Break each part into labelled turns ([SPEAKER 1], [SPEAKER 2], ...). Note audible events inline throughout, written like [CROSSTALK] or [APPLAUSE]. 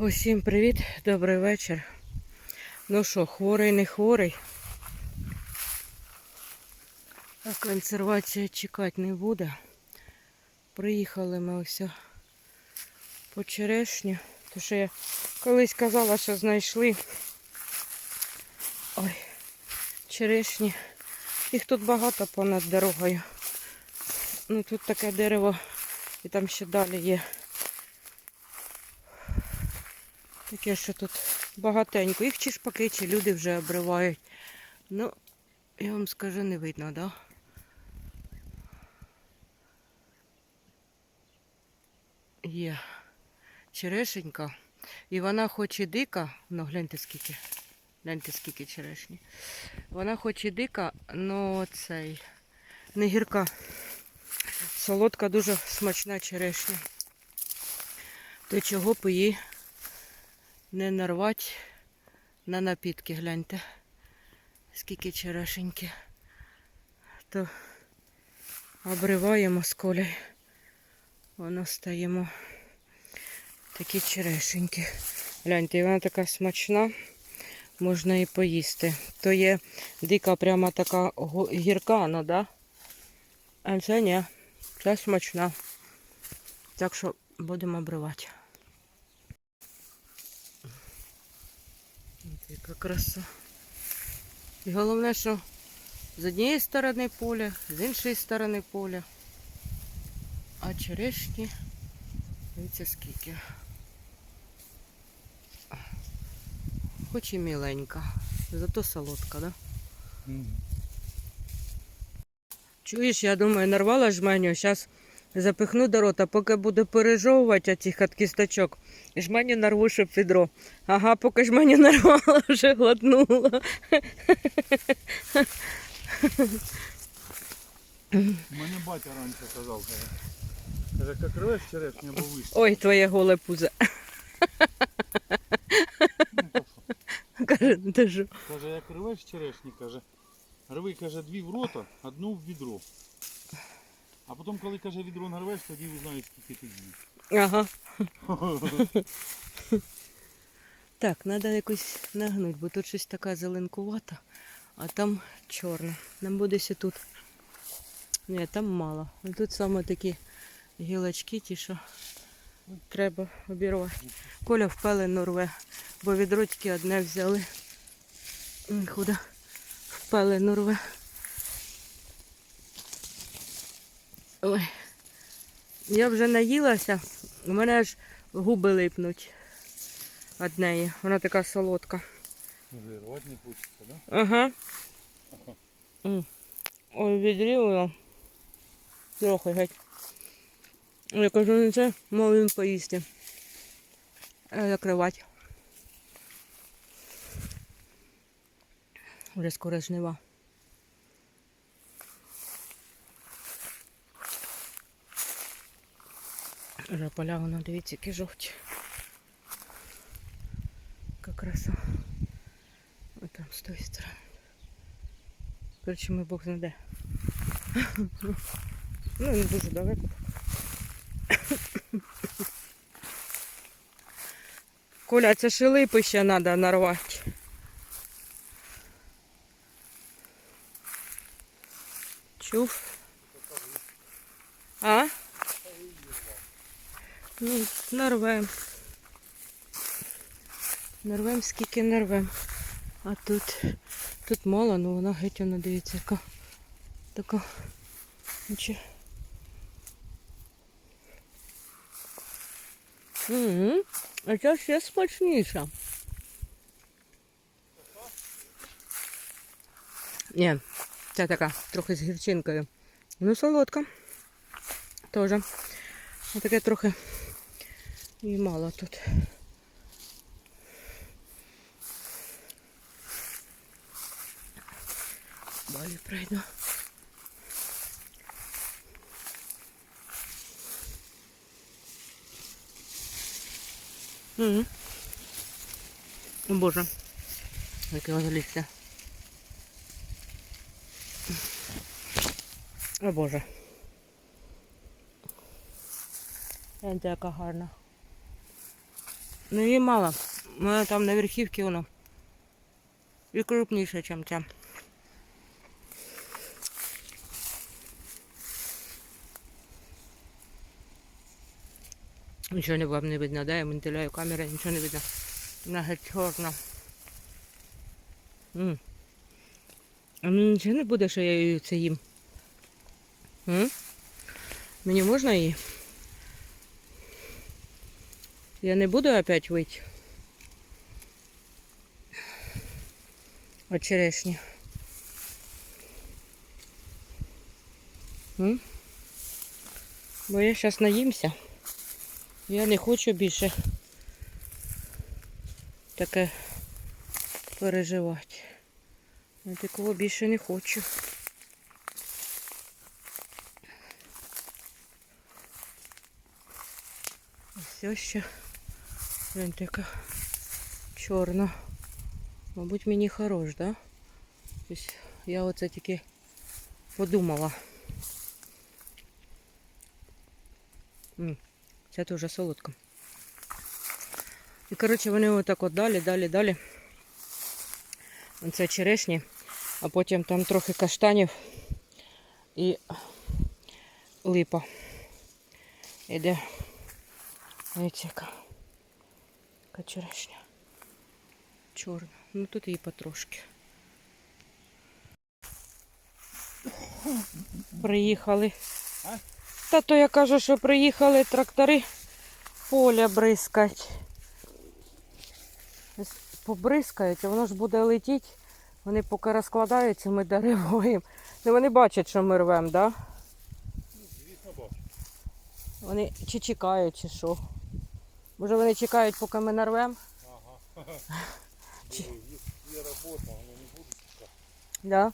[SPEAKER 1] Усім привіт, добрий вечір. Ну що, хворий, не хворий. А консервація чекати не буде. Приїхали ми ось по черешню. То що я колись казала, що знайшли. Ой, черешні. Їх тут багато понад дорогою. Ну тут таке дерево і там ще далі є. Таке, що тут багатенько. Їх чи шпаки, чи люди вже обривають. Ну, я вам скажу, не видно, да? Є черешенька. І вона хоч і дика, ну гляньте скільки. Гляньте скільки черешні. Вона хоч і дика, але цей не гірка. Солодка, дуже смачна черешня. То чого б її не нарвать на напітки, гляньте. Скільки черешеньки. То обриваємо з колею. Воно стаємо такі черешеньки. Гляньте, і вона така смачна, можна і поїсти. То є дика прямо така гірка, ну да? А це ні, це смачна. Так що будемо обривати. Ось Яка краса. І головне, що з однієї сторони поля, з іншої сторони поля. А черешні, дивіться скільки. Хоч і міленька, зато солодка, да? Чуєш, я думаю, нарвала жменю, зараз запихну до рота, поки буду пережовувати цих от кісточок. Жменю нарву, щоб відро. Ага, поки жменю нарвала, [LAUGHS] вже глотнула.
[SPEAKER 2] Мені батя раніше казав, каже, каже, як рвеш черешню або вишню.
[SPEAKER 1] Ой, твоє голе пузо. Каже, ну ти що?
[SPEAKER 2] Каже, як рвеш черешні, каже, рви, каже, дві в рота, одну в відро. А потім, коли каже, відро нарвеш, тоді узнаєш, скільки ти їв.
[SPEAKER 1] Ага. [LAUGHS] Так, треба якось нагнути, бо тут щось така зеленкувата, а там чорна. Нам буде ще тут. Ні, там мало. Тут саме такі гілочки, ті, що треба обірвати. Коля впелено рве, бо відро тільки одне взяли. Куди впелено рве. Ой. Я вже наїлася, у мене аж губи липнуть від неї. Вона така солодка.
[SPEAKER 2] Вже рвати не хочеться, да?
[SPEAKER 1] Ага. М. Ой, відрізала. Трохи геть. Я кажу, не це мав він поїсти. Закривати. Вже скоро жнива. Вже поля воно, дивіться, які жовті. Яка краса. Ось там з тої сторони. Коротше, ми Бог знаде. Ну, не дуже далеко. Коля, це шилипи ще треба нарвати. Чув? А? Ну, нарвем. Нарвем, скільки нарвем. А тут, тут мало, ну вона геть вона дивіться, яка така. Нічого. Угу. А ця ще смачніша. Ні, ця така, трохи з гірчинкою. Ну, солодка. Тоже. Таке трохи і мало тут. Далі пройду. Угу. О Боже, яке воно листя. О Боже. Яка гарна. Ну її мало. У там на верхівці воно. І крупніше, ніж ця. Нічого не вам не видно, да? Я вентиляю камеру, нічого не видно. Вона чорна. М. А мені нічого не буде, що я її це їм. М? Мені можна її? Я не буду опять вить. От черешні. Бо я зараз наїмся. Я не хочу більше таке переживати. Я такого більше не хочу. Ось ще. Глянь, така чорна. Мабуть, мені хорош, да? Ось я оце тільки подумала. М, Це дуже солодко. І коротше вони отак от далі, далі, далі. Це черешні, а потім там трохи каштанів і липа. Іде. Ось Яка черешня. Чорна. Ну тут її потрошки. Приїхали.
[SPEAKER 2] А?
[SPEAKER 1] Та то я кажу, що приїхали трактори поля бризкать. Побризкають, а воно ж буде летіти. Вони поки розкладаються, ми деревуємо. Ну вони бачать, що ми рвемо, так? Да?
[SPEAKER 2] Звісно, бачу.
[SPEAKER 1] Вони чи чекають, чи що. Може вони чекають, поки ми нарвемо?
[SPEAKER 2] Ага.
[SPEAKER 1] Чи-
[SPEAKER 2] Є, є робота, вони не будуть чекати.
[SPEAKER 1] Да?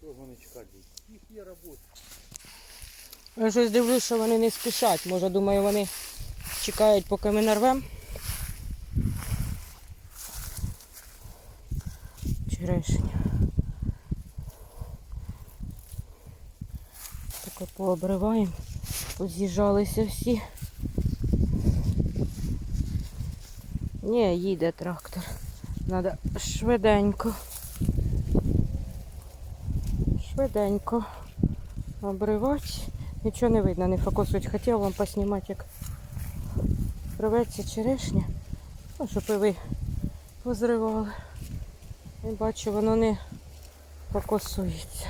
[SPEAKER 2] Що вони чекати? Їх є робота.
[SPEAKER 1] Я щось дивлюсь, що вони не спішать. Може, думаю, вони чекають, поки ми нарвемо. Черешня. Таке пообриваємо. Поз'їжджалися всі. Ні, їде трактор. Надо швиденько. Швиденько обривати. Нічого не видно, не фокусують. Хотіла вам поснімати, як рветься черешня. Ну, щоб і ви позривали. І бачу, воно не фокусується.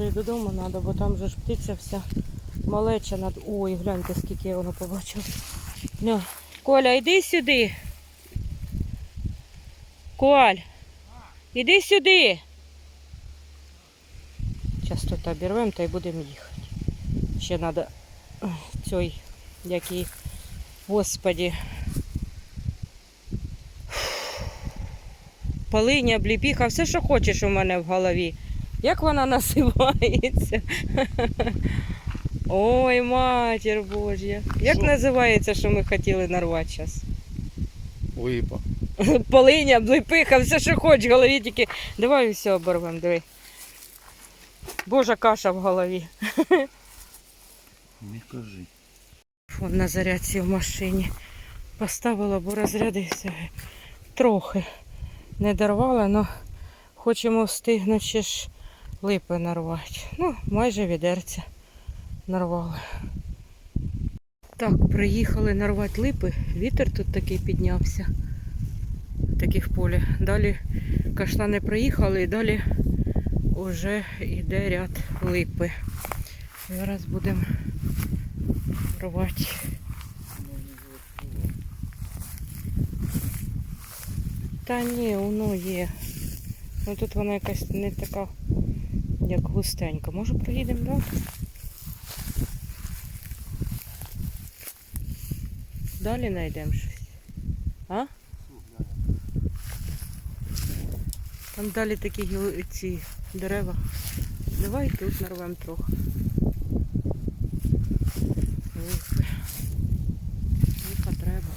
[SPEAKER 1] Вже і додому треба, бо там же ж птиця вся малеча над. Ой, гляньте, скільки я воно побачила. Ля. Коля, йди сюди. Коль, іди сюди. Зараз тут обірвемо та й будемо їхати. Ще треба цей, який, господі. Полиня, обліпіха, все, що хочеш у мене в голові. Як вона називається? Ой, матір Божя. Як
[SPEAKER 2] Що?
[SPEAKER 1] називається, що ми хотіли нарвати зараз?
[SPEAKER 2] Липа.
[SPEAKER 1] Полиня, блипиха, все, що хочеш в голові, тільки давай все оборвемо, диви. Божа каша в голові.
[SPEAKER 2] Не кажи.
[SPEAKER 1] Фон на зарядці в машині. Поставила, бо розрядився. Трохи не дорвала, але хочемо встигнути ще ж липи нарвати. Ну, майже відерця нарвали. Так, приїхали нарвати липи. Вітер тут такий піднявся. Такий в полі. Далі каштани приїхали і далі вже йде ряд липи. Зараз будемо рвати. Та ні, воно є. Ну тут вона якась не така, як густенька. Може проїдемо далі? Далі знайдемо щось. А? Там далі такі ці дерева. Давай тут нарвемо трохи. Липа треба.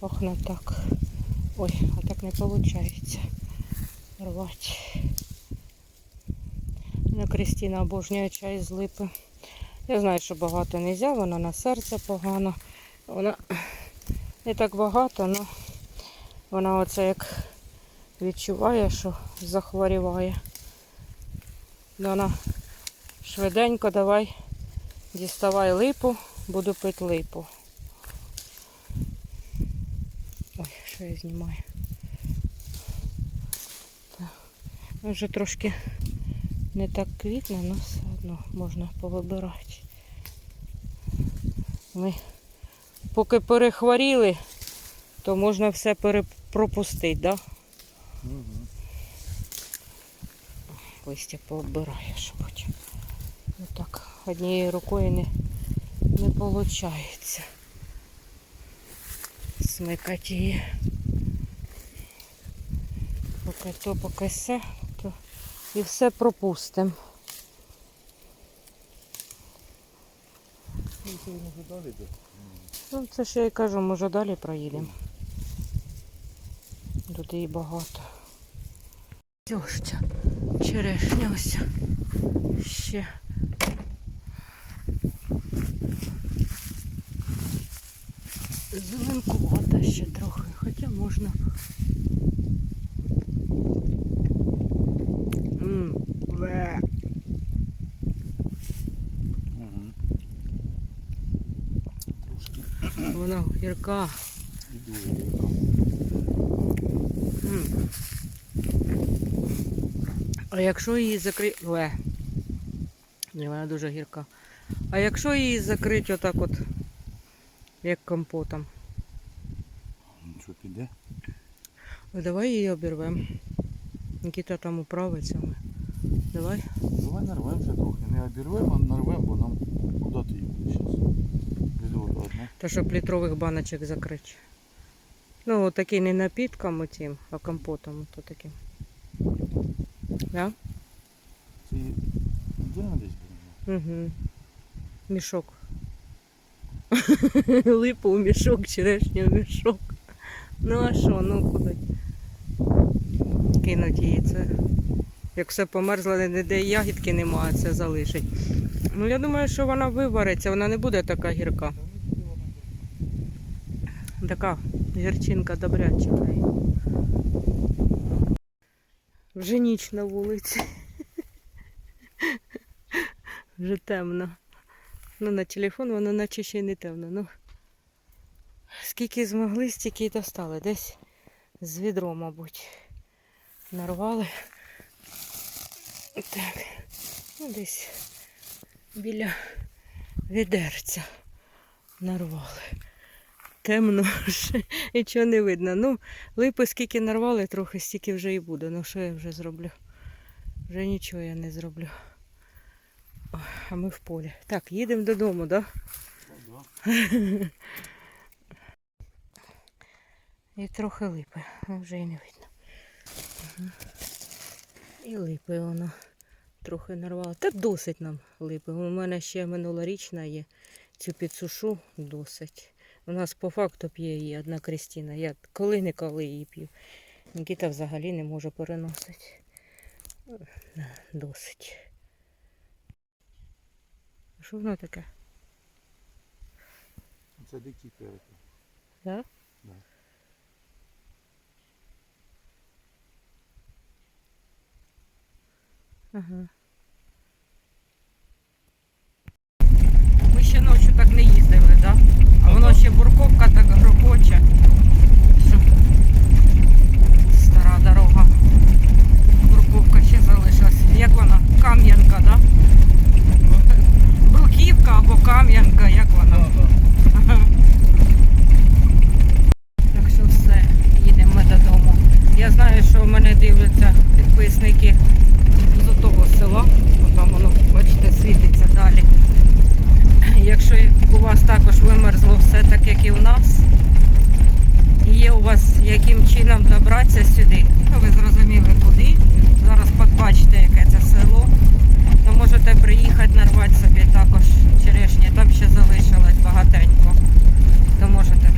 [SPEAKER 1] пахне так. Ой, а так не виходить. Рвати. Ну, Крістіна обожнює чай з липи. Я знаю, що багато не можна, вона на серце погано. Вона не так багато, але вона оце як відчуває, що захворіває. Ну, Вона швиденько давай діставай липу, буду пити липу. Ой, що я знімаю. Так. Ну, Вже трошки не так квітне, але все одно можна повибирати. Ми поки перехворіли, то можна все перепропустити, да?
[SPEAKER 2] Угу.
[SPEAKER 1] Листя пообираєш потім. Ну так, однією рукою не, не виходить. Смикати її. Поки то, поки все, і все пропустимо.
[SPEAKER 2] Ну, це
[SPEAKER 1] ж я кажу, може далі проїдемо. Тут її багато. Тьоща, черешня ось ще. Зеленкувата ще трохи, хоча можна. М, бе.
[SPEAKER 2] Угу. Трошки
[SPEAKER 1] Вона гірка. А якщо її закрити... Ле. Ні, вона дуже гірка. А якщо її закрити отак от, як компотом,
[SPEAKER 2] що піде?
[SPEAKER 1] ну, давай її обірвемо. Нікіта там управиться. Давай.
[SPEAKER 2] Давай нарвемо ще трохи. Не обірвемо, а нарвемо, бо нам куди ти її будеш зараз? Відро одне.
[SPEAKER 1] Та щоб літрових баночок закрити. Ну, такий не напітком отім, а компотом. То таким. Да?
[SPEAKER 2] Це її десь буде.
[SPEAKER 1] Угу. Мішок. [LAUGHS] Липу у мішок, черешню в мішок. Ну а що, ну куди? Кинуть її це. Як все померзло, ніде ягідки немає, це залишить. Ну я думаю, що вона вивариться, вона не буде така гірка. Така гірчинка добряча. Вже ніч на вулиці. Вже темно. Ну, на телефон воно наче ще й не темно. Ну, скільки змогли, стільки й достали. Десь з відро, мабуть, нарвали. Так. Ну, десь біля відерця нарвали. Темно, [LAUGHS] ще нічого не видно. Ну, липи скільки нарвали, трохи стільки вже і буде. Ну, що я вже зроблю? Вже нічого я не зроблю. Ой, А ми в полі. Так, їдемо додому, так? Да? [LAUGHS] І трохи липи, вже і не видно. Мгм. І липи воно трохи нарвало. Та досить нам липи. У мене ще минулорічна є. Цю підсушу досить. У нас по факту п'є її одна Крістіна. Я коли не коли її п'ю. Нікіта взагалі не може переносити. Досить. Що воно таке?
[SPEAKER 2] Це дикі переки.
[SPEAKER 1] Да?
[SPEAKER 2] Да.
[SPEAKER 1] Ага. Ми ще ночі так не їздили, да? А воно ще бурковка так грохоче. Стара дорога. Бурковка ще залишилась. Як вона? Кам'янка, да? Бруківка або кам'янка, як вона? Так що все, їдемо додому. Я знаю, що в мене дивляться підписники з того села. Там воно, бачите, світиться далі. Якщо у вас також вимерзло все так, як і у нас, і є у вас яким чином добратися сюди, ви зрозуміли куди. Зараз побачите, яке це село. То можете приїхати нарвати собі також черешні. Там ще залишилось багатенько. То можете,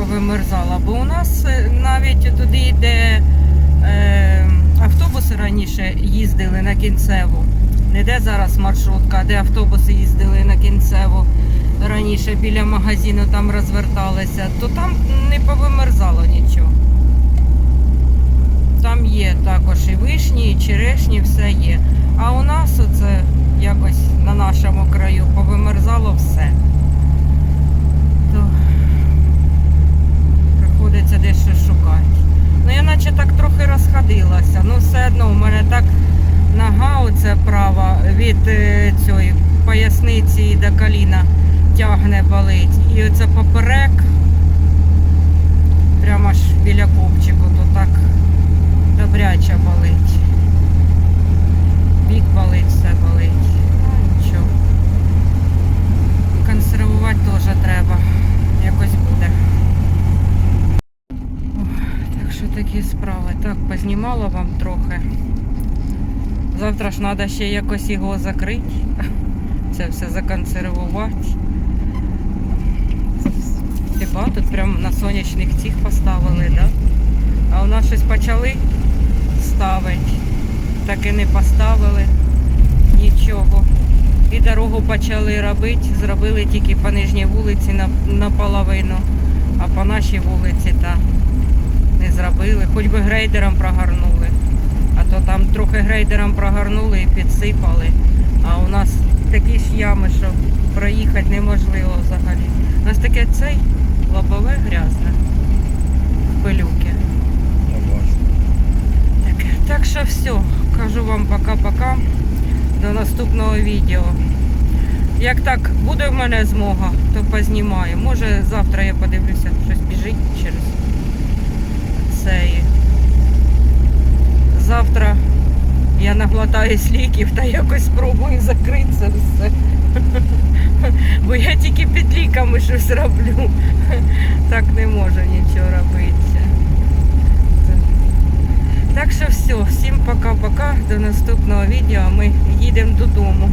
[SPEAKER 1] повимерзала, бо у нас е, навіть туди, де е, автобуси раніше їздили на кінцеву, не де зараз маршрутка, а де автобуси їздили на кінцеву раніше біля магазину там розверталися, то там не повимерзало нічого. Там є також і вишні, і черешні, все є. А у нас оце якось на нашому краю повимерзало все. То приходиться дещо шукати. Ну я наче так трохи розходилася. Ну все одно у мене так нога оце права від е, цієї поясниці до коліна тягне болить. І оце поперек, прямо аж біля копчику, то так добряче болить. Бік болить, все болить. Ну нічого. Консервувати теж треба. Якось буде. Ох, Так що такі справи. Так, познімала вам трохи. Завтра ж треба ще якось його закрити. Це все законсервувати. Хіба тут прям на сонячних цих поставили, да? А у нас щось почали ставити. Так і не поставили нічого. І дорогу почали робити, зробили тільки по нижній вулиці наполовину, а по нашій вулиці та не зробили. Хоч би грейдером прогорнули. То там трохи грейдером прогорнули і підсипали. А у нас такі ж ями, що проїхати неможливо взагалі. У нас таке цей лобове грязне. Пилюки. Так, так що все. Кажу вам пока-пока. До наступного відео. Як так буде в мене змога, то познімаю. Може завтра я подивлюся, щось біжить через цей. Завтра я наглотаюсь ліків та якось спробую закрити це все. [LAUGHS] Бо я тільки під ліками щось роблю. [LAUGHS] Так не можу нічого робити. Так що все, всім пока-пока. До наступного відео. Ми їдемо додому.